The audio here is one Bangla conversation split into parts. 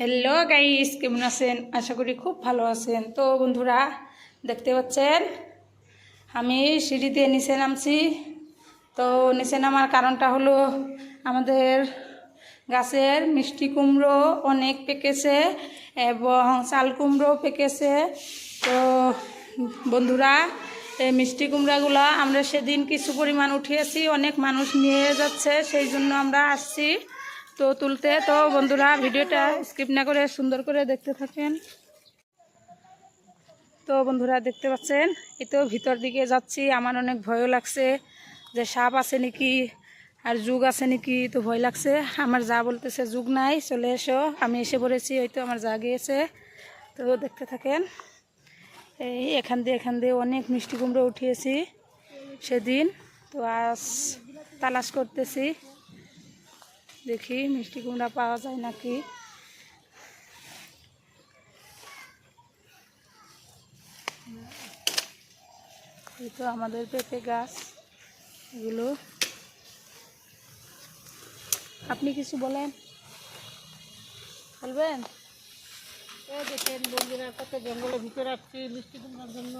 হ্যালো গাইস কেমন আছেন? আশা করি খুব ভালো আছেন। তো বন্ধুরা, দেখতে পাচ্ছেন? আমি সিঁড়িতে নিচে নামছি। তো নিচে নামার কারণটা হলো আমাদের গাছের মিষ্টি কুমড়ো অনেক পেকেছে এবং চাল কুমড়ো পেকেছে। তো বন্ধুরা, এই মিষ্টি কুমড়াগুলো আমরা সেদিন কিছু পরিমাণ উঠিয়েছি। অনেক মানুষ নিয়ে যাচ্ছে, সেই জন্য আমরা আসছি। তো তুলতে, তো বন্ধুরা ভিডিওটা স্কিপ না করে সুন্দর করে দেখতে থাকেন। তো বন্ধুরা দেখতে পাচ্ছেন, এই তো ভিতর দিকে যাচ্ছি, আমার অনেক ভয়ও লাগছে যে সাপ আছে নাকি আর যুগ আছে নাকি, তো ভয় লাগছে। আমার যা বলতেছে যুগ নাই, চলে এসো। আমি এসে পড়েছি ওই তো আমার যা গিয়েছে। তো দেখতে থাকেন, এই এখান দিয়ে এখান দিয়ে অনেক মিষ্টি কুমড়ো উঠিয়েছি সেদিন। তো আজ তালাশ করতেছি। দেখি মিষ্টি কুমড়া পাওয়া যায় নাকি? এই তো আমাদের পেঁপে গাছ এগুলো। আপনি কিছু বলেন। বলবেন? এই দেখেন বন্ধুরা কত জঙ্গলের ভিতরে আসছি মিষ্টি কুমড়ার জন্য।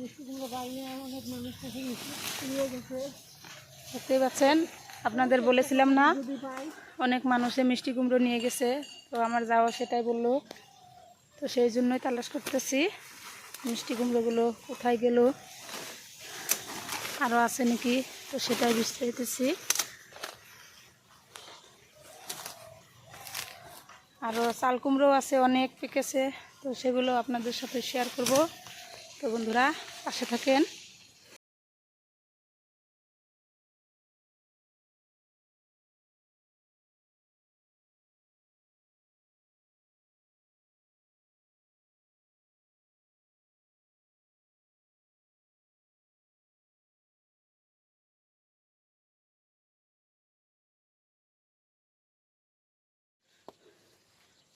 মিষ্টি কুমড়ো পাইনি অনেক মানুষ দেখতেই পাচ্ছেন? আপনাদের বলেছিলাম না, অনেক মানুষে মিষ্টি কুমড়ো নিয়ে গেছে, তো আমার যাওয়া সেটাই বলল। তো সেই জন্যই তালাশ করতেছি, মিষ্টি কুমড়োগুলো কোথায় গেল আরও আছে নাকি, তো সেটাই বুঝতে পেরেছি আরও চাল কুমড়ো আছে, অনেক পেকেছে, তো সেগুলো আপনাদের সাথে শেয়ার করব। তো বন্ধুরা, পাশে থাকেন।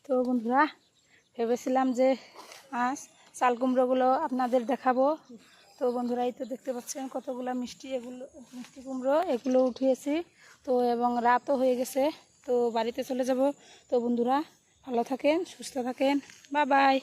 তো বন্ধুরা, ভেবেছিলাম যে আজ চাল কুমড়োগুলো আপনাদের দেখাবো। তো বন্ধুরা, এই তো দেখতে পাচ্ছেন কতগুলো মিষ্টি এগুলো, মিষ্টি কুমড়ো এগুলো উঠিয়েছি। তো এবং রাতও হয়ে গেছে, তো বাড়িতে চলে যাব। তো বন্ধুরা, ভালো থাকেন, সুস্থ থাকেন। বা বাই।